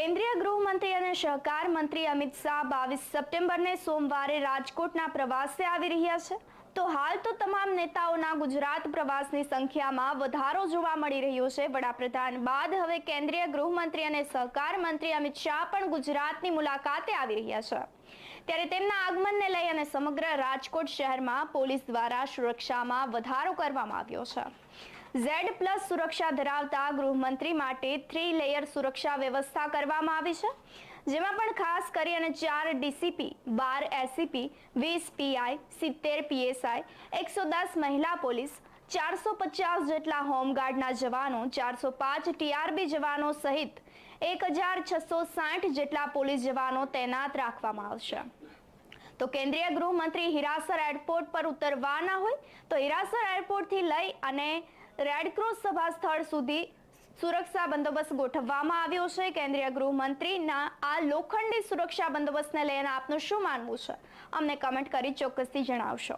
કેન્દ્રીય ગૃહમંત્રી અને સહકાર મંત્રી અમિત શાહ બાવીસ સપ્ટેમ્બરને સોમવારે રાજકોટના પ્રવાસે આવી રહ્યા છે. તો હાલ તો તમામ નેતાઓના ગુજરાત પ્રવાસની સંખ્યામાં વધારો જોવા મળી રહ્યો છે. વડાપ્રધાન બાદ હવે કેન્દ્રીય ગૃહમંત્રી અને સહકાર મંત્રી અમિત શાહ પણ ગુજરાતની મુલાકાતે આવી રહ્યા છે. ત્યારે તેમના આગમનને લઈ અને સમગ્ર રાજકોટ શહેરમાં પોલીસ દ્વારા સુરક્ષામાં વધારો કરવામાં આવ્યો છે. ઝેડ પ્લસ સુરક્ષા ધરાવતા ગૃહમંત્રી માટે થ્રી લેયર સુરક્ષા વ્યવસ્થા કરવામાં આવી છે, જેમાં પણ ખાસ કરી અને ચાર ડીસીપી, બાર એસીપી વીસ પીઆઈ, સિત્તેર પીએસઆઈ, એકસો દસ મહિલા પોલીસ, ચારસો પચાસ જેટલા હોમગાર્ડના જવાનો, ચારસો પાંચ ટીઆરબી જવાનો સહિત એક હજાર છસો સાઠ જેટલા પોલીસ જવાનો તૈનાત રાખવામાં આવશે. તો કેન્દ્રીય ગૃહમંત્રી હિરાસર એરપોર્ટ પર ઉતરવાના હોય તો હિરાસર એરપોર્ટથી લઈ અને રેડક્રોસ સભા સ્થળ સુધી સુરક્ષા બંદોબસ્ત ગોઠવવામાં આવ્યો છે. કેન્દ્રીય ગૃહમંત્રીના આ લોખંડી સુરક્ષા બંદોબસ્તને લઈને આપનું શું માનવું છે? અમને કમેન્ટ કરી ચોક્કસથી જણાવશો.